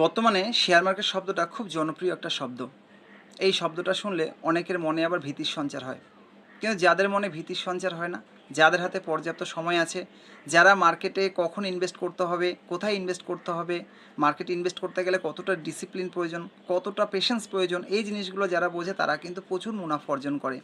বর্তমানে share market শব্দটা খুব জনপ্রিয় একটা শব্দ। এই শব্দটা শুনলে অনেকের মনে আবার ভীতির সঞ্চার হয়। কিন্তু যাদের মনে ভীতির সঞ্চার হয় না, যাদের হাতে পর্যাপ্ত সময় আছে, যারা মার্কেটে কখন ইনভেস্ট করতে হবে, কোথায় ইনভেস্ট করতে হবে মার্কেটে ইনভেস্ট করতে গেলে কতটা ডিসিপ্লিন প্রয়োজন, কতটা পেশেন্স প্রয়োজন, এই জিনিসগুলো যারা বোঝে তারা কিন্তু প্রচুর মুনাফা অর্জন করে।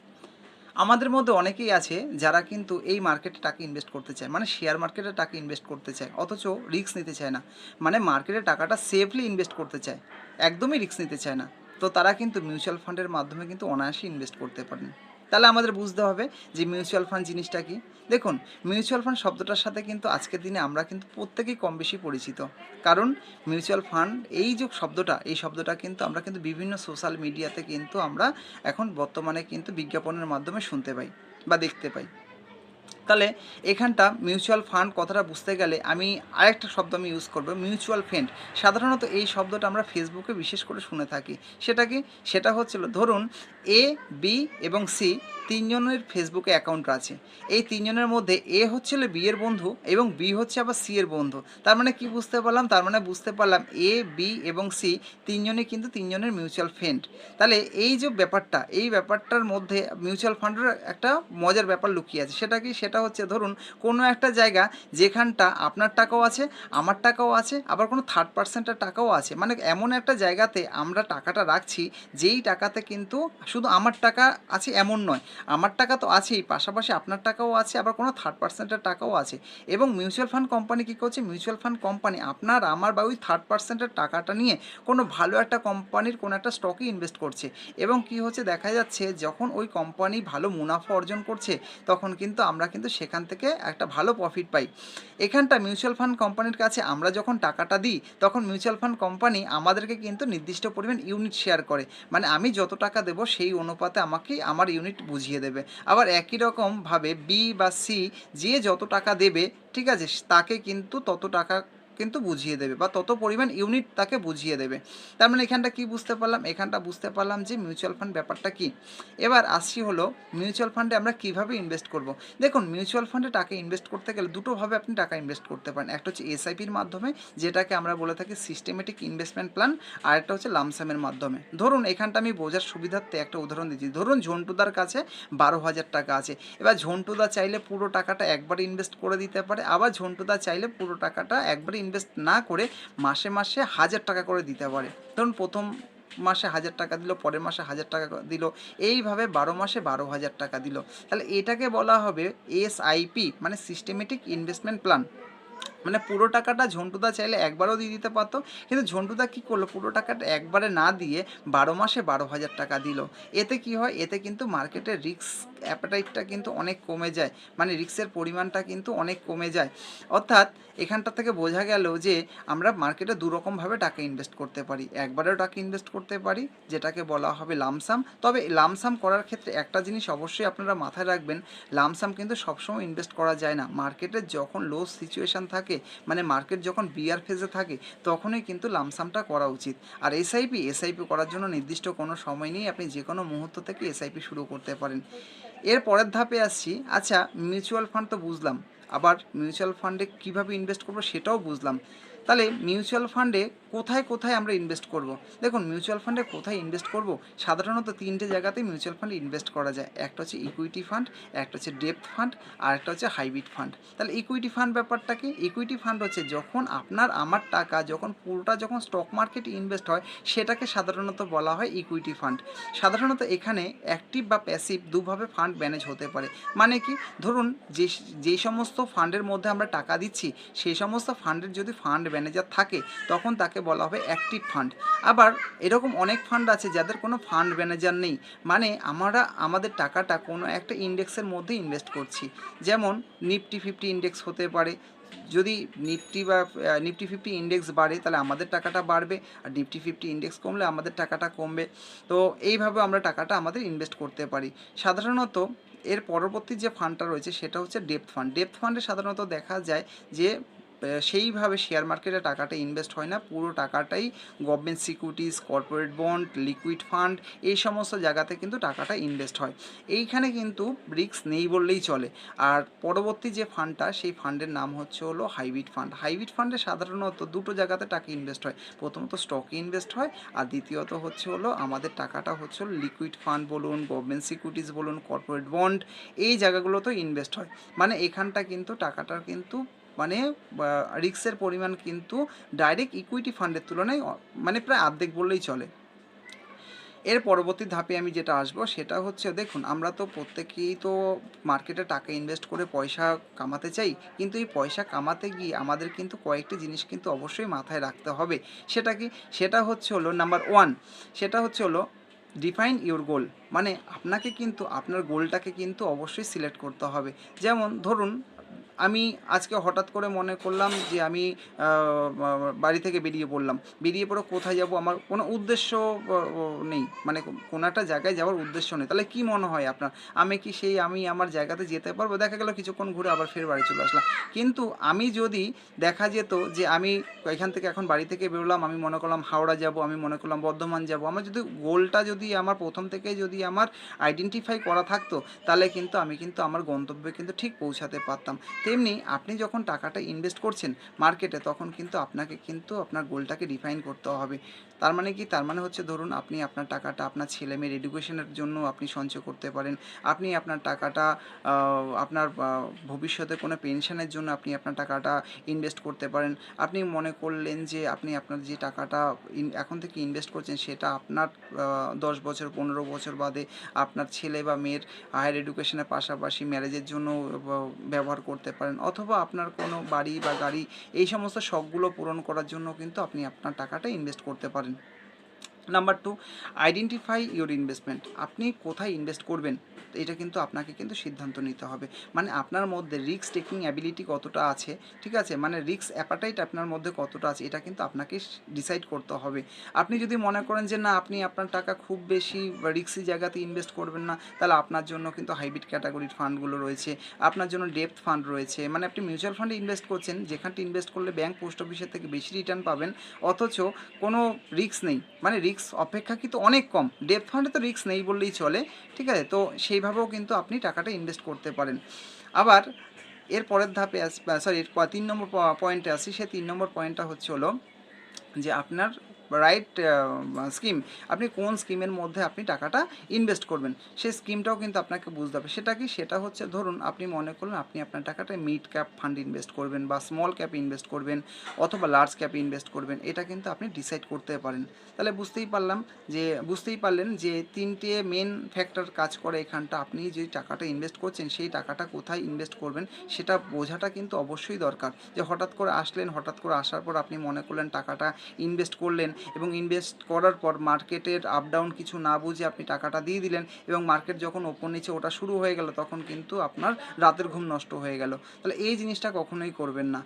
আমাদের মধ্যে অনেকেই আছে যারা কিন্তু এই মার্কেটে টাকা ইনভেস্ট করতে চায়। মানে শেয়ার মার্কেটে টাকা ইনভেস্ট করতে চায়। অথচ রিস্ক নিতে চায় না। মানে মার্কেটে টাকাটা সেফলি ইনভেস্ট করতে চায়। একদমই রিস্ক নিতে চায় না। তো তারা কিন্তু মিউচুয়াল ফান্ডের মাধ্যমে কিন্তু অনায়াসে ইনভেস্ট করতে পারেন। তাহলে আমাদের বুঝতে হবে যে মিউচুয়াল ফান্ড জিনিসটা কি। দেখুন মিউচুয়াল ফান্ড শব্দটার সাথে কিন্তু আজকের দিনে আমরা কিন্তু প্রত্যেকেই কম বেশি পরিচিত। কারণ মিউচুয়াল ফান্ড এই যে শব্দটা, এই শব্দটা কিন্তু আমরা কিন্তু বিভিন্ন সোশ্যাল মিডিয়াতে কিন্তু আমরা এখন বর্তমানে কিন্তু বিজ্ঞাপনের মাধ্যমে শুনতে পাই বা দেখতে পাই। তাহলে এখানটা মিউচুয়াল ফান্ড কথাটা বুঝতে গেলে আমি আরেকটা শব্দ আমি ইউজ করব মিউচুয়াল ফান্ড সাধারণত এই শব্দটা আমরা ফেসবুকে বিশেষ করে শুনে থাকি। সেটা কি? সেটা হচ্ছিল, ধরুন এ বি এবং সি তিনজনের ফেসবুকে অ্যাকাউন্ট আছে। এই তিনজনের মধ্যে এ হচ্ছিল বি এর বন্ধু এবং বি হচ্ছে আবার সি এর বন্ধু। তার মানে কি বুঝতে পারলাম? তার মানে বুঝতে পারলাম এ বি এবং সি তিনজনই কিন্তু তিনজনের মিউচুয়াল ফান্ড তাহলে এই যে ব্যাপারটা, এই ব্যাপারটার মধ্যে মিউচুয়াল ফান্ডের একটা মজার ব্যাপার লুকিয়ে আছে। সেটা কি? সেটা হচ্ছে, ধরুন কোনো একটা জায়গা যেখানটা আপনার টাকাও আছে, আমার টাকাও আছে, আবার কোনো থার্ড পার্সেন্টের টাকাও আছে। মানে এমন একটা জায়গাতে আমরা টাকাটা রাখছি, যেই টাকাতে কিন্তু শুধু আমার টাকা আছে এমন নয়, আমার টাকা তো আছেই, পাশাপাশি আপনার টাকাও আছে, আবার কোনো থার্ড পার্সেন্টের টাকাও আছে। এবং মিউচুয়াল ফান্ড কোম্পানি কী করছে? মিউচুয়াল ফান্ড কোম্পানি আপনার, আমার বা ওই থার্ড পার্সেন্টের টাকাটা নিয়ে কোনো ভালো একটা কোম্পানির কোনো একটা স্টকে ইনভেস্ট করছে। এবং কি হচ্ছে, দেখা যাচ্ছে যখন ওই কোম্পানি ভালো মুনাফা অর্জন করছে, তখন কিন্তু আমরা কিন্তু সেখান থেকে একটা ভালো প্রফিট পাই। এখানটা মিউচুয়াল ফান্ড কোম্পানির কাছে আমরা যখন টাকাটা দিই, তখন মিউচুয়াল ফান্ড কোম্পানি আমাদেরকে কিন্তু নির্দিষ্ট পরিমাণ ইউনিট শেয়ার করে। মানে আমি যত টাকা দেব, সেই অনুপাতে আমাকে আমার ইউনিট বুঝিয়ে দেবে। আবার একই রকমভাবে বি বা সি যে যত টাকা দেবে, ঠিক আছে, তাকে কিন্তু তত টাকা কিন্তু বুঝিয়ে দেবে বা তত পরিমাণ ইউনিট তাকে বুঝিয়ে দেবে। তার মানে এখানটা কি বুঝতে পারলাম? এখানটা বুঝতে পারলাম যে মিউচুয়াল ফান্ড ব্যাপারটা কি। এবার আসছি হলো মিউচুয়াল ফান্ডে আমরা কীভাবে ইনভেস্ট করব? দেখুন মিউচুয়াল ফান্ডে টাকা ইনভেস্ট করতে গেলে দুটোভাবে আপনি টাকা ইনভেস্ট করতে পারেন। একটা হচ্ছে এসআইপির মাধ্যমে, যেটাকে আমরা বলে থাকি সিস্টেমেটিক ইনভেস্টমেন্ট প্ল্যান আর একটা হচ্ছে লামসামের মাধ্যমে। ধরুন, এখানটা আমি বোঝার সুবিধার্থে একটা উদাহরণ দিচ্ছি। ধরুন, ঝন্টুদার কাছে বারো হাজার টাকা আছে। এবার ঝন্টুদা চাইলে পুরো টাকাটা একবার ইনভেস্ট করে দিতে পারে, আবার ঝন্টুদা চাইলে পুরো টাকাটা একবার ইনভেস্ট না করে মাসে মাসে হাজার টাকা করে দিতে পারে। ধরুন প্রথম মাসে হাজার টাকা দিল, পরের মাসে হাজার টাকা দিল, এইভাবে বারো মাসে বারো হাজার টাকা দিল। তাহলে এটাকে বলা হবে এসআইপি মানে সিস্টেমেটিক ইনভেস্টমেন্ট প্ল্যান মানে পুরো টাকাটা ঝন্টুদা চাইলে একবারও দিয়ে দিতে পারতো। কিন্তু ঝন্টুদা কী করল? পুরো টাকাটা একবারে না দিয়ে বারো মাসে বারো হাজার টাকা দিল। এতে কি হয়? এতে কিন্তু মার্কেটের রিস্ক অ্যাপাটাইটটা কিন্তু অনেক কমে যায়। মানে রিস্কের পরিমাণটা কিন্তু অনেক কমে যায়। অর্থাৎ এখানটা থেকে বোঝা গেল যে আমরা মার্কেটে দুরকমভাবে টাকা ইনভেস্ট করতে পারি। একবারেও টাকা ইনভেস্ট করতে পারি, যেটাকে বলা হবে লামসাম তবে লামসাম করার ক্ষেত্রে একটা জিনিস অবশ্যই আপনারা মাথায় রাখবেন লামসাম কিন্তু সবসময় ইনভেস্ট করা যায় না। মার্কেটের যখন লো সিচুয়েশান থাকে মানে মার্কেট যখন বিয়ার ফেজে থাকে, তখনই কিন্তু লামসামটা করা উচিত। আর এসআইপি এসআইপি করার জন্য নির্দিষ্ট কোনো সময় নেই আপনি যে কোনো মুহূর্ত থেকে এসআইপি শুরু করতে পারেন। এর পরের ধাপে আসছি। আচ্ছা মিউচুয়াল ফান্ড তো বুঝলাম। আবার মিউচুয়াল ফান্ডে কীভাবে ইনভেস্ট করব সেটাও বুঝলাম। তাহলে মিউচুয়াল ফান্ডে কোথায় কোথায় আমরা ইনভেস্ট করব? দেখুন মিউচুয়াল ফান্ডে কোথায় ইনভেস্ট করব? সাধারণত তিনটে জায়গাতেই মিউচুয়াল ফান্ডে ইনভেস্ট করা যায়। একটা হচ্ছে ইকুইটি ফান্ড একটা হচ্ছে ডেপথ ফান্ড আর একটা হচ্ছে হাইব্রিড ফান্ড তাহলে ইকুইটি ফান্ড ব্যাপারটা কি ইকুইটি ফান্ড হচ্ছে যখন আপনার, আমার টাকা যখন পুরোটা যখন স্টক মার্কেটে ইনভেস্ট হয়, সেটাকে সাধারণত বলা হয় ইকুইটি ফান্ড সাধারণত এখানে অ্যাক্টিভ বা প্যাসিভ দুভাবে ফান্ড ম্যানেজ হতে পারে। মানে কি? ধরুন, যে যেই সমস্ত ফান্ডের মধ্যে আমরা টাকা দিচ্ছি, সেই সমস্ত ফান্ডের যদি ফান্ড ম্যানেজার থাকে, তখন তাকে বলা হবে অ্যাক্টিভ ফান্ড আবার এরকম অনেক ফান্ড আছে যাদের কোনো ফান্ড ম্যানেজার নেই। মানে আমরা, আমাদের টাকাটা কোনো একটা ইন্ডেক্সের মধ্যে ইনভেস্ট করছি। যেমন নিফটি ফিফটি ইন্ডেক্স হতে পারে। যদি নিফটি বা নিফটি ফিফটি ইন্ডেক্স বাড়ে, তাহলে আমাদের টাকাটা বাড়বে। আর নিফটি ফিফটি ইন্ডেক্স কমলে আমাদের টাকাটা কমবে। তো এইভাবে আমরা টাকাটা আমাদের ইনভেস্ট করতে পারি। সাধারণত এর পরবর্তী যে ফান্ডটা রয়েছে, সেটা হচ্ছে ডেপথ ফান্ড ডেপথ ফান্ডে সাধারণত দেখা যায় যে সেইভাবে শেয়ার মার্কেটে টাকাটা ইনভেস্ট হয় না। পুরো টাকাটাই government securities corporate bond liquid fund এই সমস্ত জায়গাতে কিন্তু টাকাটা ইনভেস্ট হয়। এইখানে কিন্তু রিস্ক নেই বললেই চলে। আর পরবর্তী যে ফান্ডটা সেই ফান্ডের নাম হচ্ছে হলো হাইব্রিড ফান্ড হাইব্রিড ফান্ডে সাধারণত দুটো জায়গাতে টাকা ইনভেস্ট হয়। প্রথমত স্টকে ইনভেস্ট হয় আর দ্বিতীয়ত হচ্ছে হলো আমাদের টাকাটা হচ্ছে লিকুইড ফান্ড বলুন গভর্নমেন্ট সিকিউরিটিজ বলুন কর্পোরেট বন্ড এই জায়গাগুলোতেও ইনভেস্ট হয়। মানে এখানটা কিন্তু টাকাটার কিন্তু মানে রিক্সের পরিমাণ কিন্তু ডাইরেক্ট ইকুইটি ফান্ডের তুলনায় মানে প্রায় অর্ধেক বললেই চলে। এর পরবর্তী ধাপে আমি যেটা আসব, সেটা হচ্ছে, দেখুন, আমরা তো প্রত্যেকেই তো মার্কেটে টাকা ইনভেস্ট করে পয়সা কামাতে চাই, কিন্তু এই পয়সা কামাতে গিয়ে আমাদের কিন্তু কয়েকটি জিনিস কিন্তু অবশ্যই মাথায় রাখতে হবে। সেটা কি? সেটা হচ্ছে হলো নাম্বার ওয়ান সেটা হচ্ছে হলো ডিফাইন ইউর গোল মানে আপনাকে কিন্তু, আপনার গোলটাকে কিন্তু অবশ্যই সিলেক্ট করতে হবে। যেমন, ধরুন আমি আজকে হঠাৎ করে মনে করলাম যে আমি বাড়ি থেকে বেরিয়ে পড়লাম। বেরিয়ে পড়ে কোথায় যাব? আমার কোনো উদ্দেশ্য নেই। মানে কোনো একটা জায়গায় যাওয়ার উদ্দেশ্য নেই। তাহলে কি মনে হয় আপনার? আমি কি সেই, আমি আমার জায়গাতে যেতে পারব? দেখা গেল কিছুক্ষণ ঘুরে আবার ফের বাড়ি চলে আসলাম। কিন্তু আমি যদি দেখা যেত যে আমি এখান থেকে এখন বাড়ি থেকে বেরোলাম, আমি মনে করলাম হাওড়া যাব, আমি মনে করলাম বর্ধমান যাব, আমার যদি গোলটা যদি আমার প্রথম থেকে যদি আমার আইডেন্টিফাই করা থাকতো, তাহলে কিন্তু আমি কিন্তু আমার গন্তব্যে কিন্তু ঠিক পৌঁছাতে পারতাম। তেমনি আপনি যখন টাকাটা ইনভেস্ট করছেন মার্কেটে তখন কিন্তু আপনাকে কিন্তু আপনার গোলটাকে ডিফাইন করতে হবে। তার মানে কি? তার মানে হচ্ছে ধরুন আপনি আপনার টাকাটা আপনার ছেলে মেয়ের এডুকেশনের জন্য আপনি সঞ্চয় করতে পারেন। আপনি আপনার টাকাটা আপনার ভবিষ্যতে কোনো পেনশনের জন্য আপনি আপনার টাকাটা ইনভেস্ট করতে পারেন। আপনি মনে করলেন যে আপনি আপনার যে টাকাটা এখন থেকে ইনভেস্ট করছেন সেটা আপনার দশ বছর, পনেরো বছর বাদে আপনার ছেলে বা মেয়ের হায়ার এডুকেশনের পাশাপাশি ম্যারেজের জন্য ব্যবহার করতে পারেন অথবা আপনার কোনো বাড়ি বা গাড়ি, এই সমস্ত শখগুলো পূরণ করার জন্য কিন্তু আপনি আপনার টাকাটা ইনভেস্ট করতে পারেন। Number two identify your investment আপনি কোথায় ইনভেস্ট করবেন? এটা কিন্তু আপনাকে কিন্তু সিদ্ধান্ত নিতে হবে। মানে আপনার মধ্যে রিস্ক টেকিং অ্যাবিলিটি কতটা আছে, ঠিক আছে? মানে রিস্ক অ্যাপাটাইট আপনার মধ্যে কতটা আছে, এটা কিন্তু আপনাকে ডিসাইড করতে হবে। আপনি যদি মনে করেন যে, না, আপনি আপনার টাকা খুব বেশি রিক্সি জায়গাতে ইনভেস্ট করবেন না, তাহলে আপনার জন্য কিন্তু হাইব্রিড ক্যাটাগরির ফান্ডগুলো রয়েছে। আপনার জন্য ডেপথ ফান্ড রয়েছে। মানে আপনি মিউচুয়াল ফান্ডে ইনভেস্ট করছেন, যেখানটি ইনভেস্ট করলে ব্যাংক পোস্ট অফিসের থেকে বেশি রিটার্ন পাবেন, অথচ কোনো রিস্ক নেই। মানে রিস্ক অপেক্ষাকৃত অনেক কম। ডেপ ফান্ডে তো রিস্ক নেই বললেই চলে, ঠিক আছে? তো সেইভাবেও কিন্তু আপনি টাকাটা ইনভেস্ট করতে পারেন। আবার এর পরের ধাপে সরি তিন নম্বর পয়েন্টে আসি। সে তিন নম্বর পয়েন্টটা হচ্ছে হলো যে আপনার রাইট স্কিম আপনি কোন স্কিমের মধ্যে আপনি টাকাটা ইনভেস্ট করবেন, সেই স্কিমটাও কিন্তু আপনাকে বুঝতে হবে। সেটা কি? সেটা হচ্ছে ধরুন, আপনি মনে করলেন আপনি আপনার টাকাটা মিড ক্যাপ ফান্ড ইনভেস্ট করবেন বা স্মল ক্যাপ ইনভেস্ট করবেন অথবা লার্জ ক্যাপে ইনভেস্ট করবেন, এটা কিন্তু আপনি ডিসাইড করতে পারেন। তাহলে বুঝতেই পারলাম যে, বুঝতেই পারলেন যে তিনটে মেন ফ্যাক্টর কাজ করে এখানটা। আপনি যে টাকাটা ইনভেস্ট করছেন, সেই টাকাটা কোথায় ইনভেস্ট করবেন, সেটা বোঝাটা কিন্তু অবশ্যই দরকার। যে হঠাৎ করে আসলেন, হঠাৎ করে আসার পর আপনি মনে করলেন টাকাটা ইনভেস্ট করলেন এবং ইনভেস্ট করার পর মার্কেটের আপ ডাউন কিছু না বুঝে আপনি টাকাটা দিয়ে দিলেন এবং মার্কেট যখন ওপর নিচে ওটা শুরু হয়ে গেল, তখন কিন্তু আপনার রাতের ঘুম নষ্ট হয়ে গেল। তাহলে এই জিনিসটা কখনোই করবেন না।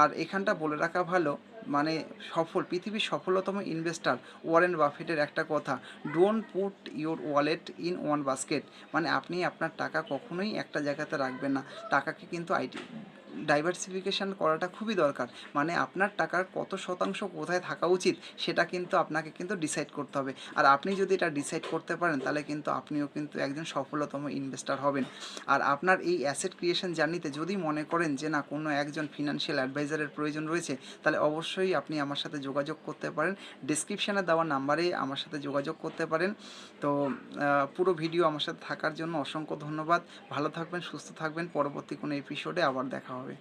আর এখানটা বলে রাখা ভালো মানে সফল, পৃথিবীর সফলতম ইনভেস্টার ওয়ারেন বাফেটের একটা কথা don't put your wallet in one basket মানে আপনি আপনার টাকা কখনোই একটা জায়গাতে রাখবেন না। টাকাকে কিন্তু আইটি ডাইভার্সিফিকেশান করাটা খুবই দরকার। মানে আপনার টাকার কত শতাংশ কোথায় থাকা উচিত, সেটা কিন্তু আপনাকে কিন্তু ডিসাইড করতে হবে। আর আপনি যদি এটা ডিসাইড করতে পারেন, তাহলে কিন্তু আপনিও কিন্তু একজন সফলতম ইনভেস্টার হবেন। আর আপনার এই অ্যাসেট ক্রিয়েশন জার্নিতে যদি মনে করেন যে, না, কোনো একজন ফিনান্সিয়াল অ্যাডভাইজারের প্রয়োজন রয়েছে, তাহলে অবশ্যই আপনি আমার সাথে যোগাযোগ করতে পারেন। ডিসক্রিপশানে দেওয়া নাম্বারে আমার সাথে যোগাযোগ করতে পারেন। তো পুরো ভিডিও আমার সাথে থাকার জন্য অসংখ্য ধন্যবাদ। ভালো থাকবেন, সুস্থ থাকবেন। পরবর্তী কোনো এপিসোডে আবার দেখা হবে